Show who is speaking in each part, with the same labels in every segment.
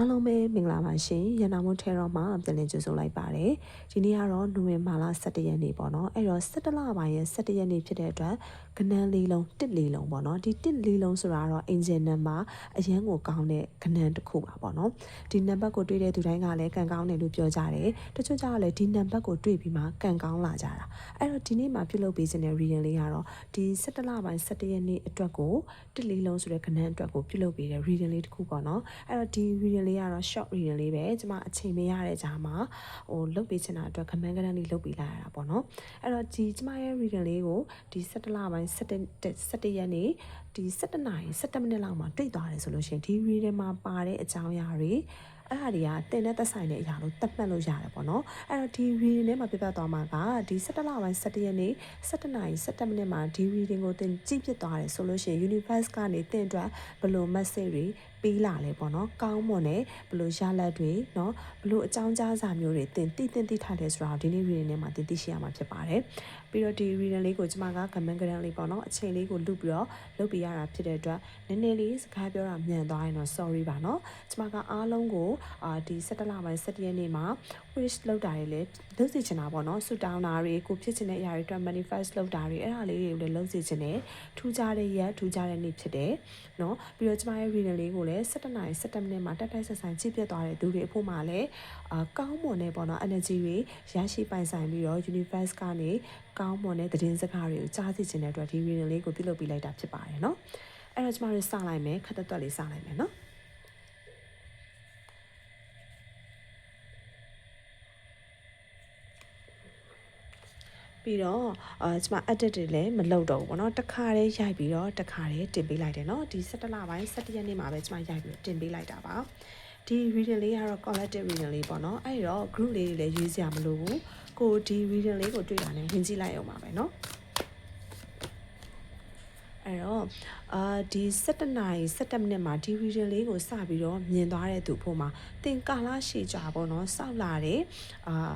Speaker 1: အားလုံးပဲမင်္ဂလာပါရှင်ရန်နာမွန်ထဲတော့မှပြန်လည်ကြိုဆိုလိုက်ပါတယ်ဒီနေ့ကတော့နိုဝင်ဘာလ17ရက်နေ့ပေါ့နော်အဲ့တော့17လပိုင်းရဲ့17ရက်နေ့ဖြစ်တဲ့အတွက်ကနန်းလေးလုံးတစ်လေးလုံးပေါ့နော်ဒီတစ်လေးလုံးဆိုတာတော့အင်ဂျင်နံပါတ်အရန်ကိုကောင်းတဲ့ကနန်းတစ်ခုပါပေါ့နော်ဒီနံပါတ်ကိုတွေ့တဲ့သူတိုင်းကလည်းကန်ကောင်းတယ်လို့ပြောကြတယ်တချို့ကျတော့လည်းဒီနံပါတ်ကိုတွေ့ပြီးမှကန်ကောင်းလာကြတာအဲ့တော့ဒီနေ့မှာပြုလုပ်ပေးခြင်းတဲ့ reading လေးကတော့ဒီ17လပိုင်း17ရက်နေ့အတွက်ကိုတစ်လေးလုံးဆိုတဲ့ကနန်းအတွက်ကိုပြုလုပ်ပေးတဲ့ reading လေးတစ်ခုပေါ့နော်အဲ့တော့ဒီ reading လေးကတော့ short reading လေးပဲကျွန်မအချိန်မရတဲ့ကြားမှာဟိုလုပ်ပေးချင်တာအတွက် command ကဏ္ဍလေးလုပ်ပေးလိုက်ရတာပေါ့နော်အဲ့တော့ဒီကျွန်မရဲ့ reading လေးကိုဒီ17လပိုင်း17 17ရက်နေ့ဒီ17နာရီ17မိနစ်လောက်မှာတွေ့သွားတယ်ဆိုလို့ရှိရင်ဒီ reading မှာပါတဲ့အကြောင်းအရာတွေအဲ့ဒါတွေကတင်တဲ့သက်ဆိုင်တဲ့အရာလို့သတ်မှတ်လို့ရတယ်ပေါ့နော်အဲ့တော့ဒီ reading ထဲမှာပြပြသွားမှာကဒီ17လပိုင်း17ရက်နေ့17နာရီ17မိနစ်မှာဒီ reading ကိုသင်ကြည့်ဖြစ်သွားတယ်ဆိုလို့ရှိရင် universe ကနေသင်အတွက်ဘယ်လို message တွေ ပေးလာလဲပေါ့နော်ကောင်းမွန်တဲ့ဘလို့ရလက်တွေနော်ဘလို့အကြောင်းကြားစာမျိုးတွေတင်တိတင်တိထားလဲဆိုတာဒီနေ့ reading ထဲမှာတင်သိရှိရမှာဖြစ်ပါတယ်ပြီးတော့ဒီ reading လေးကိုကျွန်မက comment ကရန်လေးပေါ့နော်အချိန်လေးကိုလုပြီးတော့လုပ်ပြရတာဖြစ်တဲ့အတွက်နည်းနည်းလေးစကားပြောတာမြန်သွားရင်တော့ sorry ပါနော်ကျွန်မကအားလုံးကိုအာဒီ17လပိုင်း17ရက်နေ့မှာ wish လောက်တာတွေလည်းလုပ်စီချင်တာပေါ့နော်ဆူတောင်းတာတွေကိုဖြစ်ချင်တဲ့အရာတွေအတွက် manifest လောက်တာတွေအဲ့ဒါလေးတွေကိုလည်းလုပ်စီချင်တယ်ထူးခြားတဲ့ရက်ထူးခြားတဲ့နေ့ဖြစ်တယ်နော်ပြီးတော့ကျမရဲ့ reading လေးကိုလည်း17နာရီ17မိနစ်မှာတက်တိုက်ဆက်ဆိုင်ကြည့်ပြသွားတဲ့သူတွေအဖို့မှာလည်းအာကောင်းမွန်တဲ့ပေါ့နော် energy တွေရရှိပိုင်ဆိုင်ပြီးတော့ universe ကနေကောင်းမွန်တဲ့သတင်းစကားတွေကိုကြားသိချင်တဲ့အတွက်ဒီ reading လေးကိုပြုလုပ်ပေးလိုက်တာဖြစ်ပါတယ်နော်အဲ့တော့ကျမတို့စလိုက်မယ်ခက်သက်သက်လေးစလိုက်မယ်နော် ပြီးတော့အာကျွန်မ edit တွေလည်းမလုပ်တော့ဘူးပေါ့နော်တစ်ခါတည်းရိုက်ပြီးတော့တစ်ခါတည်းတင်ပေးလိုက်တယ်နော်ဒီ17လပိုင်း17ရက်နေ့မှာပဲကျွန်မရိုက်ပြီးတင်ပေးလိုက်တာပါဒီ reading လေးကတော့ collective reading လေးပေါ့နော်အဲ့တော့ group လေးတွေလည်းရွေးစရာမလိုဘူးကိုဒီ reading လေးကိုတွေ့တာနဲ့ဝင်ကြည့်လိုက်အောင်ပါပဲနော်အဲ့တော့အာဒီ17နာရီ17မိနစ်မှာဒီ reading လေးကိုစပြီးတော့မြင်သွားတဲ့သူဖို့မှာသင်ကာလရှည်ကြပေါ့နော်စောက်လာတယ်အာ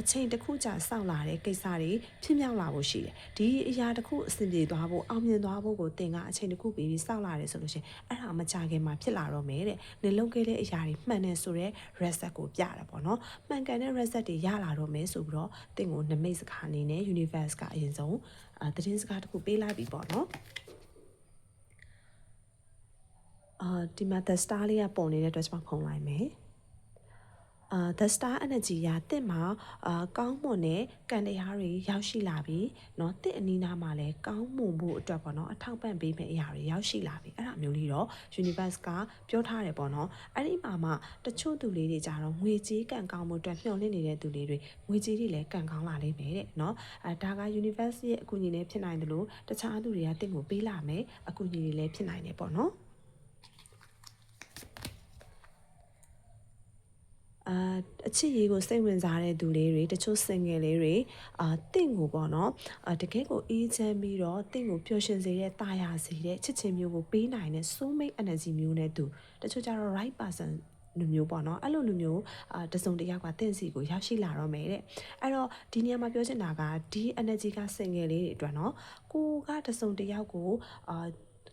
Speaker 1: အချိန်တစ်ခုကြာစောင့်လာတဲ့ကိစ္စတွေဖြစ်မြောက်လာဖို့ရှိတယ်ဒီအရာတစ်ခုအဆင်ပြေသွားဖို့အောင်မြင်သွားဖို့ကိုသင်ကအချိန်တစ်ခုပြီးပြီးစောင့်လာတယ်ဆိုလို့ရှိရင်အဲ့ဒါမကြခင်မှာဖြစ်လာတော့မယ်တဲ့နေလုံးခဲ့တဲ့အရာတွေမှန်တယ်ဆိုတော့ reset ကိုပြတာပေါ့နော်မှန်ကန်တဲ့ reset တွေရလာတော့မယ်ဆိုပြီးတော့သင်ကိုနမိတ်စကားအနေနဲ့ universe ကအရင်ဆုံးအာသတင်းစကားတစ်ခုပေးလိုက်ပြီပေါ့နော်အာဒီမှာ the star လေးကပုံနေတဲ့အတွက်ကျွန်မဖုံးလိုက်မယ် အာ the star energy ရာတင့်မှာအာကောင်းမွန်တဲ့ကံတရားတွေရောက်ရှိလာပြီเนาะတင့်အနီးနားမှာလည်းကောင်းမွန်ဖို့အတွက်ပေါ့နော်အထောက်ပံ့ပေးမယ့်အရာတွေရောက်ရှိလာပြီအဲ့ဒါမျိုးလေးတော့ universe ကပြောထားတယ်ပေါ့နော်အဲ့ဒီမှာမှတချို့သူလေးတွေကြတော့ငွေကြေးကံကောင်းမှုအတွက်မျှော်လင့်နေတဲ့သူလေးတွေငွေကြေးတွေလည်းကံကောင်းလာလိမ့်မယ်တဲ့เนาะအဲဒါက universe ရဲ့အကူအညီနဲ့ဖြစ်နိုင်တယ်လို့တခြားသူတွေကတင့်ကိုပေးလာမယ်အကူအညီတွေလည်းဖြစ်နိုင်တယ်ပေါ့နော် အာအချစ်ရေးကိုစိတ်ဝင်စားတဲ့သူလေးတွေတချို့ single လေးတွေအာတင့်ကိုပေါ့နော်အာတကယ်ကိုအေးချမ်းပြီးတော့တင့်ကိုပျော်ရွှင်စေတဲ့တာယာစေတဲ့ချစ်ချင်းမျိုးကိုပေးနိုင်တဲ့ soulmate energy မျိုးနဲ့သူတချို့ကျတော့ right person လူမျိုးပေါ့နော်အဲ့လိုလူမျိုးအာတစုံတစ်ယောက်ကတင့်စီကိုရောက်ရှိလာတော့မယ်တဲ့အဲ့တော့ဒီနေရာမှာပြောချင်တာကဒီ energy က single လေးတွေအတွက်နော်ကိုကတစုံတစ်ယောက်ကိုအာ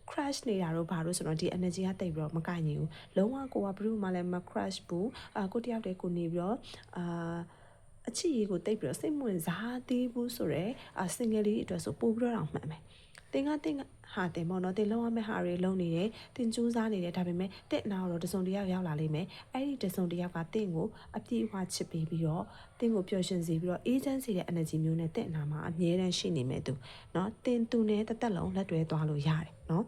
Speaker 1: crash နေတာတော့ဘာလို့ဆိုတော့ဒီ energy ကတိတ်ပြီးတော့မကင်ဘူးလုံးဝကိုကဘယ်သူမှလည်းမ crash ဘူးအာကိုတယောက်တည်းကိုနေပြီးတော့အာအချစ်ရေးကိုတိတ်ပြီးတော့စိတ်ဝင်စားသေးဘူးဆိုတော့အာ single လေးအတွက်ဆိုပို့ပြီးတော့မှန်မယ်တင်ကတင် ဟာတင်ပေါ့နော်တင်လုံးဝမဲ့ဟာတွေလုံးနေတယ်တင်စူးစားနေတယ်ဒါပေမဲ့တင်နာတော့တစုံတယောက်ရောက်လာလိမ့်မယ်အဲ့ဒီတစုံတယောက်ကတင်ကိုအပြည့်အဝချစ်ပေးပြီးတော့တင်ကိုပျော်ရွှင်စေပြီးတော့အေးချမ်းစေတဲ့ energy မျိုးနဲ့တင်နာမှာအမြဲတမ်းရှိနေမယ်သူနော်တင်သူနဲ့တသက်လုံးလက်တွဲသွားလို့ရတယ်နော်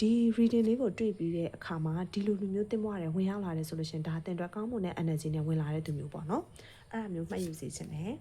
Speaker 1: ဒီ reading လေးကိုတွေ့ပြီးတဲ့အခါမှာဒီလိုလူမျိုးတင်မွားတယ်ဝင်ရောက်လာတယ်ဆိုလို့ရှင်ဒါတင်အတွက်ကောင်းမွန်တဲ့ energy နဲ့ဝင်လာတဲ့သူမျိုးပေါ့နော်အဲ့ဒါမျိုးမှတ်ယူစေချင်တယ်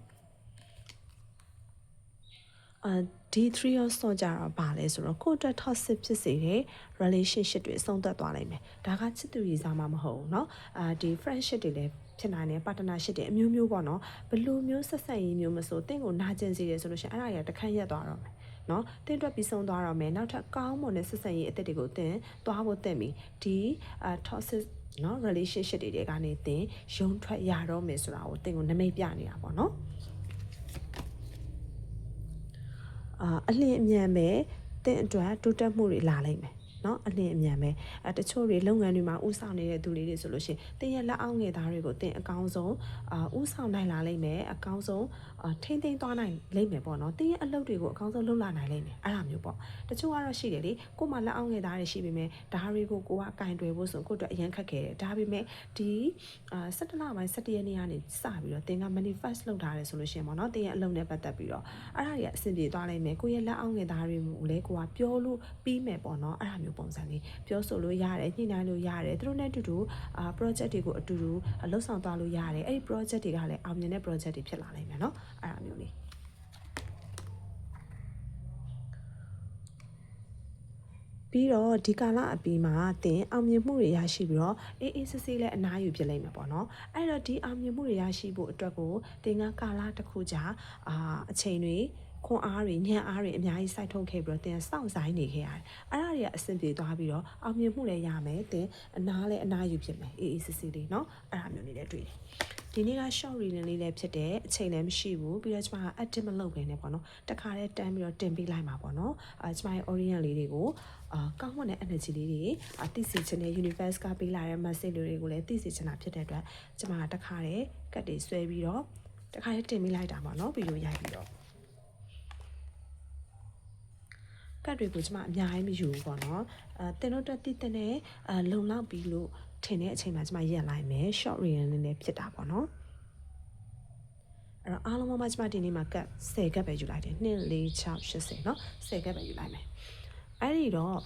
Speaker 1: ဒီ3 of swords ကြတော့ဗာလဲဆိုတော့ကိုယ့်အတွက် toxic ဖြစ်စေတဲ့ relationship တွေအဆုံးသတ်သွားနိုင်မယ်ဒါကချစ်သူရေးစားမှမဟုတ်ဘူးเนาะအာဒီ friendship တွေလည်းဖြစ်နိုင်တယ် partnership တွေအမျိုးမျိုးပေါ့နော်ဘယ်လိုမျိုးဆက်ဆက်ရေးမျိုးမဆိုတင့်ကိုနာကျင်စေတယ်ဆိုလို့ရှိရင်အဲ့ဒါကြီးတခန့်ရက်သွားတော့မယ်နော်တင်းတွက်ပြီးဆုံးသွားတော့မယ်နောက်ထပ်ကောင်းမွန်တဲ့ဆက်ဆံရေးအသစ်တွေကိုတင်သွားဖို့တင်ပြီဒီအာ toxic နော် relationship တွေကနေတင်ယုံထွက်ရတော့မယ်ဆိုတာကိုတင်ကိုနမိတ်ပြနေတာပေါ့နော် အာအလင်းအမြန်ပဲတင့်အတွက်တိုးတက်မှုတွေလာလိမ့်မယ် เนาะအလင်းအမြန်ပဲအဲတချို့တွေလုပ်ငန်းတွေမှာဥဆောင်နေတဲ့သူလေးတွေဆိုလို့ရှိရင်တင်းရဲ့လက်အောက်ငယ်သားတွေကိုတင်းအကောင်းဆုံးအာဥဆောင်နိုင်လာလိမ့်မယ်အကောင်းဆုံးအာထိမ့်သိမ်းသွားနိုင်လိမ့်မယ်ပေါ့နော်တင်းရဲ့အလုပ်တွေကိုအကောင်းဆုံးလုပ်လာနိုင်လိမ့်မယ်အဲ့ဒါမျိုးပေါ့တချို့ကတော့ရှိတယ်လေကို့မှာလက်အောက်ငယ်သားတွေရှိပေမဲ့ဒါတွေကိုကိုကကင်တွယ်ဖို့ဆိုကို့အတွက်အရင်ခက်ခဲတယ်ဒါပေမဲ့ဒီအာ17လပိုင်း17ရက်နေ့ကနေစပြီးတော့တင်းက manifest လုပ်ထားတယ်ဆိုလို့ရှိရင်ပေါ့နော်တင်းရဲ့အလုပ်နဲ့ပတ်သက်ပြီးတော့အဲ့ဒါတွေကအဆင်ပြေသွားလိမ့်မယ်ကိုယ့်ရဲ့လက်အောက်ငယ်သားတွေကိုလည်းကိုကပြောလို့ပြီးမယ်ပေါ့နော်အဲ့ဒါမျိုး ပုံစံလေးပြောဆိုလို့ရတယ်ညှိနှိုင်းလို့ရတယ်သူတို့နဲ့အတူတူအာ project တွေကိုအတူတူလှုပ်ဆောင်သွားလို့ရတယ်အဲ့ဒီ project တွေကလည်းအောင်မြင်တဲ့ project တွေဖြစ်လာနိုင်မယ်เนาะအဲ့ဒါမျိုးလေးပြီးတော့ဒီကာလအပြီးမှာတင်အောင်မြင်မှုတွေရရှိပြီးတော့အေးအေးဆေးဆေးလည်းအနားယူပြလိုက်မှာပေါ့နော်အဲ့တော့ဒီအောင်မြင်မှုတွေရရှိဖို့အတွက်ကိုတင်ကကာလတစ်ခုကြာအာအချိန်တွေ ခွန်အားတွေညံအားတွေအများကြီးစိုက်ထုတ်ခဲ့ပြီးတော့တင်စောင့်ဆိုင်နေခဲ့ရတယ်။အဲ့ဒါတွေကအဆင်ပြေသွားပြီးတော့အောင်မြင်မှုလည်းရမယ်။တင်အနာလည်းအနာယူဖြစ်မယ်။အေးအေးဆေးဆေးလေးနော်။အဲ့ဒါမျိုးလေးလည်းတွေ့တယ်။ဒီနေ့က short reading လေးလည်းဖြစ်တယ်အချိန်လည်းမရှိဘူးပြီးတော့ကျမက active မလုပ်ခင်ねပေါ့နော်တခါတည်းတန်းပြီးတော့တင်ပေးလိုက်မှာပေါ့နော်အဲကျမရဲ့ orient လေးတွေကိုအာကောင်းမွန်တဲ့ energy လေးတွေအသိစေချင်တဲ့ universe ကပေးလာတဲ့ message လေးတွေကိုလည်းသိစေချင်တာဖြစ်တဲ့အတွက်ကျမကတခါတည်းကတ်တွေဆွဲပြီးတော့တခါတည်းတင်ပေးလိုက်တာပေါ့နော်ဗီဒီယိုရိုက်ပြီးတော့ ကတ်တွေကိုကျွန်မအများကြီးမယူဘူးပေါ့နော်အဲတင်တော့တက်တိတဲ့နဲ့အဲလုံလောက်ပြီးလို့ထင်တဲ့အချိန်မှာကျွန်မရက်လိုက်မယ် short reading လေးနဲ့ဖြစ်တာပေါ့နော်အဲ့တော့အားလုံးမမကျွန်မဒီနေ့မှာကတ်10ကတ်ပဲယူလိုက်တယ်2 4 6 80เนาะ10ကတ်ပဲယူလိုက်မယ်အဲ့ဒီတော့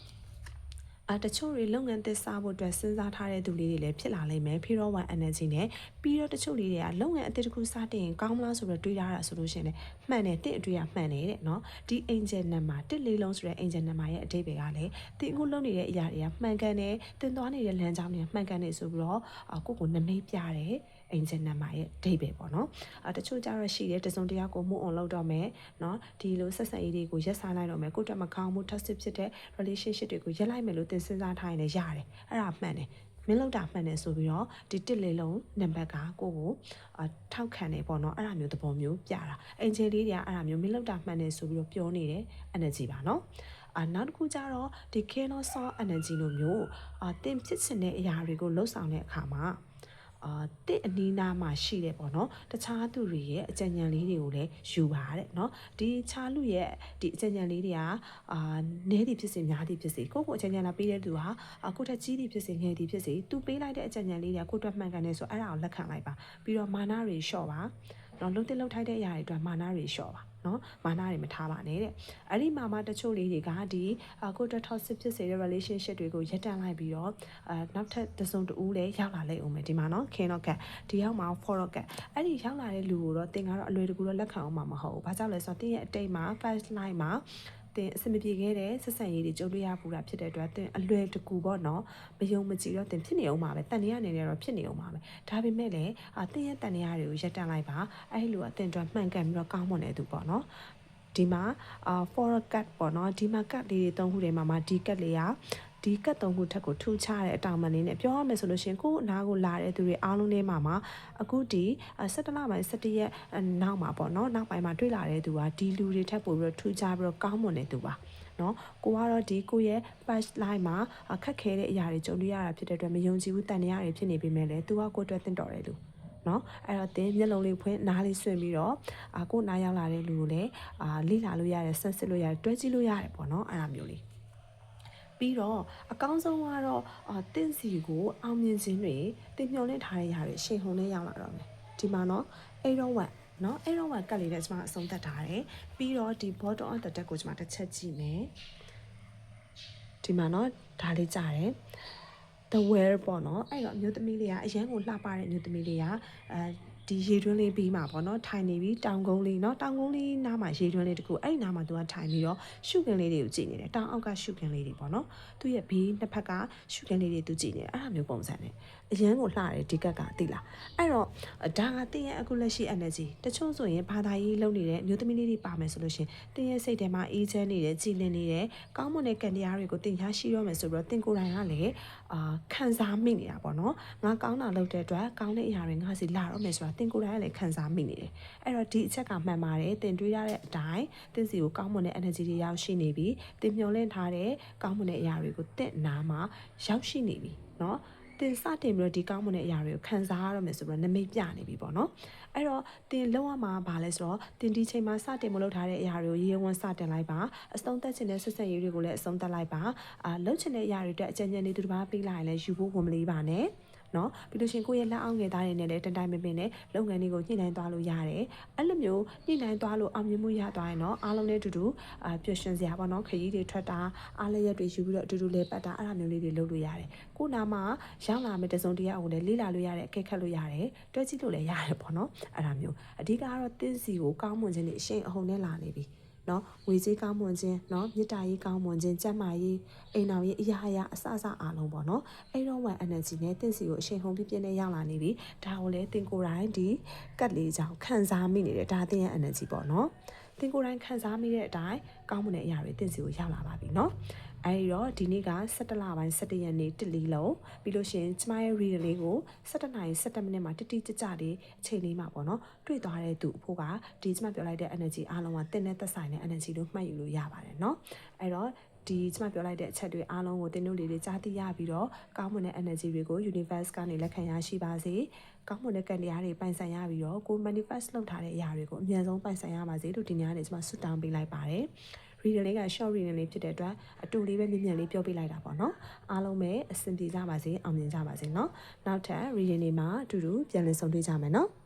Speaker 1: အာတချို့တွေလုပ်ငန်းသစ်စဖို့အတွက်စဉ်းစားထားတဲ့သူလေးတွေလည်းဖြစ်လာလိမ့်မယ် Pure One Energy နဲ့ပြီးတော့တချို့လေးတွေကလုပ်ငန်းအသစ်တစ်ခုစတင်ရင်ကောင်းမလားဆိုတော့တွေးထားတာဆိုလို့ရှိရင်လည်းမှန်တယ်တင့်အတွေ့အမှန်တယ်တဲ့နော်ဒီ Angel Number တစ်လေးလုံးဆိုတဲ့ Angel Number ရဲ့အဓိပ္ပာယ်ကလည်းတင်ကိုလုပ်နေတဲ့အရာတွေကမှန်ကန်တယ်တင်သွားနေတဲ့လမ်းကြောင်းတွေမှန်ကန်တယ်ဆိုပြီးတော့ကိုကိုနမိတ်ပြတယ် အင်ဂျင်နံပါတ်ရဲ့ဒိတ်ပဲပေါ့နော်အဲတချို့ကြတော့ရှိတယ်တစုံတရာကိုမှုအောင်လုပ်တော့မယ်နော်ဒီလိုဆက်ဆံရေးတွေကိုရက်စားလိုက်တော့မယ်ကိုယ့်တက်မကောင်းမှု toxic ဖြစ်တဲ့ relationship တွေကိုရက်လိုက်မယ်လို့သင်စဉ်းစားထားရင်လည်းရတယ်အဲ့ဒါမှန်တယ်မင်းလောက်တာမှန်တယ်ဆိုပြီးတော့ဒီတစ်လေးလုံးနံပါတ်ကကိုကိုအထောက်ခံနေပေါ့နော်အဲ့ဒါမျိုးသဘောမျိုးပြတာအင်ဂျင်လေးတွေကအဲ့ဒါမျိုးမင်းလောက်တာမှန်တယ်ဆိုပြီးတော့ပြောနေတဲ့ energy ပါနော်အာနောက်တစ်ခုကျတော့ဒီ Kano Saw energy လိုမျိုးအာတင်ဖြစ်စင်တဲ့အရာတွေကိုလှုပ်ဆောင်တဲ့အခါမှာ အာတစ်အနီးနားမှာရှိတယ်ပေါ့နော်တခြားသူတွေရဲ့အကြံဉာဏ်လေးတွေကိုလည်းယူပါတဲ့နော်ဒီခြားလူရဲ့ဒီအကြံဉာဏ်လေးတွေကအာနည်းသည်ဖြစ်စေများသည်ဖြစ်စေကိုယ့်ကိုအကြံဉာဏ်လာပေးတဲ့သူဟာကိုယ့်ထက်ကြီးသည်ဖြစ်စေငယ်သည်ဖြစ်စေသူပေးလိုက်တဲ့အကြံဉာဏ်လေးတွေကကိုယ့်အတွက်မှန်ကန်တယ်ဆိုအဲ့ဒါကိုလက်ခံလိုက်ပါပြီးတော့မာနတွေလျှော့ပါ နော်လုံးတက်လုံးထိုက်တဲ့အရာတွေအတွက်မာနတွေလျှော့ပါနော်မာနတွေမထားပါနဲ့တဲ့အဲ့ဒီမှာမှတချို့လေးတွေကဒီကိုတက် toxic ဖြစ်စေတဲ့ relationship တွေကိုရပ်တန့်လိုက်ပြီးတော့အာနောက်ထပ်တစုံတူးလည်းရောက်လာလိမ့်အောင်မယ်ဒီမှာနော်ခင်းတော့ကဒီရောက်မှာ follow ကအဲ့ဒီရောက်လာတဲ့လူကိုတော့တင်ကတော့အလွယ်တကူတော့လက်ခံအောင်မှာမဟုတ်ဘူးဘာကြောင့်လဲဆိုတော့တင်ရဲ့အတိတ်မှာ first line မှာ တင်အဆင်မပြေခဲ့တဲ့ဆက်ဆံရေးတွေကြုံတွေ့ရပူတာဖြစ်တဲ့အတွက်တင်အလွယ်တကူပေါ့နော်မယုံမကြည်တော့တင်ဖြစ်နေအောင်ပါပဲတန်တရားအနေနဲ့တော့ဖြစ်နေအောင်ပါပဲဒါပေမဲ့လည်းအတင်ရဲ့တန်တရားတွေကိုရပ်တန့်လိုက်ပါအဲ့လိုအတင်အတွက်မှန်ကန်ပြီးတော့ကောင်းမွန်တဲ့သူပေါ့နော်ဒီမှာအာ forward cut ပေါ့နော်ဒီမှာ cut လေးတွေသုံးခုထဲမှာမှာဒီ cut လေးက ဒီကတ်သုံးခုထက်ကိုထူးခြားတဲ့အတောင်ပံလေးနဲ့ပြောရမယ်ဆိုလို့ရှင်ကို့အနားကိုလာတဲ့သူတွေအားလုံးထဲမှာမှာအခုဒီ17လပိုင်း17ရက်နောက်မှာပေါ့နော်နောက်ပိုင်းမှာတွေ့လာတဲ့သူကဒီလူတွေထက်ပိုပြီးတော့ထူးခြားပြီးတော့ကောင်းမွန်တဲ့သူပါနော်ကိုကတော့ဒီကိုရဲ့ patch line မှာခက်ခဲတဲ့အရာတွေကြုံတွေ့ရတာဖြစ်တဲ့အတွက်မယုံကြည်ဘူးတန်တရားတွေဖြစ်နေပေမဲ့လည်းသူကကိုအတွက်တင့်တော်တယ်လူနော်အဲ့တော့တင်းမျက်လုံးလေးဖွင့်နားလေးဆွင့်ပြီးတော့အာကိုနားရောက်လာတဲ့လူကိုလည်းအာလိလာလို့ရတယ်ဆက်စစ်လို့ရတယ်တွဲကြည့်လို့ရတယ်ပေါ့နော်အဲ့ဒါမျိုးလေး ပြီးတော့အကောင်းဆုံးကတော့အာတင့်စီကိုအောင်မြင်ခြင်းတွေတင်မျောလင့်ထားတဲ့ຢာတွေရှင်ဟုန်နဲ့ရောက်လာတော့မယ်ဒီမှာနော်အဲ့တော့ဝက်နော်အဲ့တော့ဝက်ကတ်လေးနဲ့ကျွန်မအဆုံးသတ်ထားတယ်ပြီးတော့ဒီ bottom of the deck ကိုကျွန်မတစ်ချက်ကြည့်မယ်ဒီမှာနော်ဒါလေးကြားတယ် the wear ပေါ့နော်အဲ့တော့အမျိုးသမီးလေးကအရန်ကိုလှပတဲ့အမျိုးသမီးလေးကအဲ ဒီရေတွင်းလေးပြီးမှာပေါ့နော်ထိုင်နေပြီးတောင်ကုန်းလေးเนาะတောင်ကုန်းလေးနားမှာရေတွင်းလေးတခုအဲ့ဒီနားမှာသူကထိုင်ပြီးတော့ရှုခင်းလေးတွေကိုကြည့်နေတယ်တောင်အောက်ကရှုခင်းလေးတွေပေါ့နော်သူရဲ့ဘေးနှစ်ဖက်ကရှုခင်းလေးတွေသူကြည့်နေတယ်အဲ့ဒါမျိုးပုံစံနဲ့အရန်ကိုလှတယ်ဒီကက်ကသိလားအဲ့တော့ဒါကတင်းရဲ့အခုလက်ရှိ energy တချို့ဆိုရင်ဘာသာရေးလုပ်နေတဲ့အမျိုးသမီးလေးတွေပါမယ်ဆိုလို့ရှင်တင်းရဲ့စိတ်ထဲမှာအေးချမ်းနေတယ်ကြည်လင်နေတယ်ကောင်းမွန်တဲ့ကံတရားတွေကိုတင်ရရှိရမယ်ဆိုပြီးတော့တင်ကိုယ်တိုင်ကလည်းအာခံစားမိနေတာပေါ့နော်ငါကောင်းတာလုပ်တဲ့အတွက်ကောင်းတဲ့အရာတွေငါစီလာတော့မယ်ဆိုတာ တင်ကိုယ်တိုင်ကလည်းခံစားမိနေတယ်အဲ့တော့ဒီအချက်ကမှန်ပါတယ်တင်တွေးရတဲ့အတိုင်းတင်စီကိုကောင်းမွန်တဲ့ energy တွေရောက်ရှိနေပြီတင်မျောလင့်ထားတဲ့ကောင်းမွန်တဲ့အရာတွေကိုတင့်နာမှာရောက်ရှိနေပြီเนาะတင်စတင်ပြီးတော့ဒီကောင်းမွန်တဲ့အရာတွေကိုခံစားရတော့မယ်ဆိုပြီးတော့နမိတ်ပြနေပြီပေါ့နော်အဲ့တော့တင်လုံးဝမှာဘာလဲဆိုတော့တင်ဒီချိန်မှာစတင်မလုပ်ထားတဲ့အရာတွေကိုရေဝန်စတင်လိုက်ပါအဆုံးသက်ခြင်းနဲ့ဆက်ဆက်ရေးတွေကိုလည်းအဆုံးသက်လိုက်ပါအာလှုပ်ချင်တဲ့အရာတွေအတွက်အကြံဉာဏ်တွေသူတစ်ပါးပေးလိုက်ရင်လည်းယူဖို့ဝန်မလေးပါနဲ့ နော်ပြီးလို့ရှရင်ကိုယ့်ရဲ့လက်အောက်ငယ်သားတွေနဲ့လည်းတန်တိုင်မပင်နဲ့လုပ်ငန်းတွေကိုညှိနှိုင်းသွားလို့ရတယ်အဲ့လိုမျိုးညှိနှိုင်းသွားလို့အောင်မြင်မှုရသွားရင်တော့အားလုံးနဲ့အတူတူအာပျော်ရွှင်စရာပေါ့နော်ခရီးတွေထွက်တာအားလည်းရက်တွေယူပြီးတော့အတူတူလဲပတ်တာအဲ့လိုမျိုးလေးတွေလုပ်လို့ရတယ်ကိုနာမှာရောက်လာမယ့်တစုံတရာကိုလည်းလေ့လာလို့ရတယ်အကဲခတ်လို့ရတယ်တွဲကြည့်လို့လည်းရတယ်ပေါ့နော်အဲ့ဒါမျိုးအဓိကကတော့တင်းစီကိုကောင်းမွန်ခြင်းနဲ့အရှိန်အဟုန်နဲ့လာနေပြီ နော်ဝေကြီးကောင်းမွန်ခြင်းနော်မေတ္တာရေးကောင်းမွန်ခြင်းစက်မာရေးအိမ်တော်ရေးအရာရာအစအစအားလုံးပေါ့နော်အဲ့တော့ one energy နဲ့တင့်စီကိုအရှိန်ဟုန်ပြည့်ပြည့်နဲ့ရောက်လာနေပြီဒါကိုလည်းတင်ကိုယ်တိုင်ဒီကတ်လေးကြောင့်ခံစားမိနေတယ်ဒါတင်ရဲ့ energy ပေါ့နော် တင်ကိုယ်တိုင်ခံစားမိတဲ့အတိုင်းကောင်းမွန်တဲ့အရာတွေတင့်စီကိုရောက်လာပါပြီနော်အဲဒီတော့ဒီနေ့က17လပိုင်း17ရက်နေ့တစ်လီလုံးပြီးလို့ရှရင်ကျမရဲ့ read လေးကို17နာရီ17မိနစ်မှာတိတိကျကျလေးအချိန်လေးမှာပေါ့နော်တွေ့သွားတဲ့သူအဖို့ကဒီကျမပြောလိုက်တဲ့ energy အားလုံးကတင်းနဲ့သက်ဆိုင်တဲ့ energy လို့မှတ်ယူလို့ရပါတယ်เนาะအဲတော့ ဒီကျမပြောလိုက်တဲ့အချက်တွေအားလုံးကိုသင်တို့လေးတွေကြားသိရပြီးတော့ကောင်းမွန်တဲ့ energy တွေကို universe ကနေလက်ခံရရှိပါစေ။ကောင်းမွန်တဲ့ကံတရားတွေပိုင်ဆိုင်ရပြီးတော့ကို manifest လုပ်ထားတဲ့အရာတွေကိုအမြန်ဆုံးပိုင်ဆိုင်ရပါစေလို့ဒီညနေကျမဆုတောင်းပေးလိုက်ပါတယ်။ reading လေးက short reading လေးဖြစ်တဲ့အတွက်အတူလေးပဲမြင်မြန်လေးပြောပြလိုက်တာပေါ့နော်။အားလုံးပဲအဆင်ပြေကြပါစေအောင်မြင်ကြပါစေနော်။နောက်ထပ် reading တွေမှာအတူတူပြန်လည်ဆုံတွေ့ကြမယ်နော်။